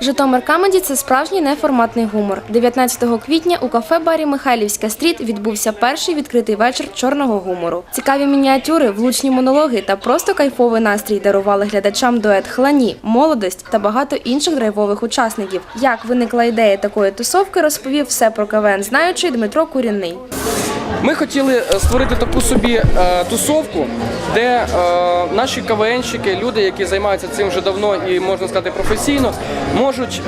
Житомир Камеді це справжній неформатний гумор. 19 квітня у кафе-барі Михайлівська стріт відбувся перший відкритий вечір чорного гумору. Цікаві мініатюри, влучні монологи та просто кайфовий настрій дарували глядачам дует Хлані, молодость та багато інших драйвових учасників. Як виникла ідея такої тусовки, розповів все про КВН знаючий Дмитро Курінний. Ми хотіли е, створити таку собі е, тусовку, де е, наші КВНщики, люди, які займаються цим вже давно і можна сказати професійно, можуть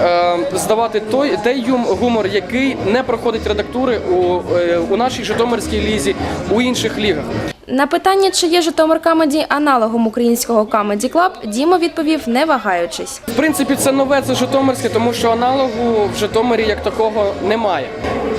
здавати той той гумор, який не проходить редактури у, у нашій Житомирській лізі, у інших лігах. На питання, чи є Житомир Камеді аналогом українського Камеді Клаб, Діма відповів, не вагаючись. В принципі, це нове, це Житомирське, тому що аналогу в Житомирі як такого немає.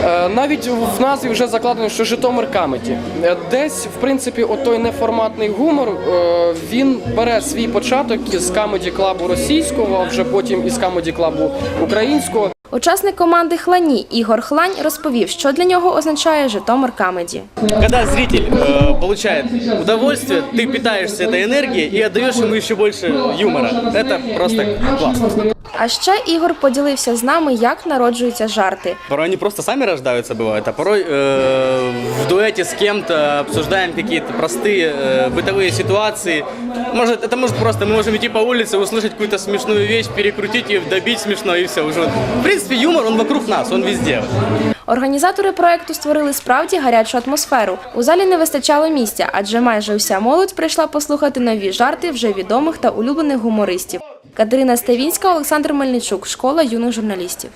Е, Навіть в назві вже закладено, що Житомир Камеді. Е, Десь, в принципі, отой неформатний гумор е, він бере свій початок із камеді клабу російського, а вже потім із камеді клабу українського. Учасник команди Хлані Ігор Хлань розповів, що для нього означає Житомир Камеді. Когда зритель э, получает удовольствие, ты питаешься этой энергией и отдаешь ему еще больше юмора. Это просто классно. А ще Ігор поділився з нами, як народжуються жарти. Порой они просто сами рождаются, бывает, а порой э, в дуэте с кем-то обсуждаем какие-то простые э, бытовые ситуации. Может, это может просто мы можем идти по улице, услышать какую-то смешную вещь, перекрутить ее, добить смешно и все. Уже. В принципе, юмор, он вокруг нас, он везде. Організатори проекту створили справді гарячу атмосферу. У залі не вистачало місця, адже майже уся молодь прийшла послухати нові жарти вже відомих та улюблених гумористів. Катерина Ставінська, Олександр Мельничук, школа юних журналістів.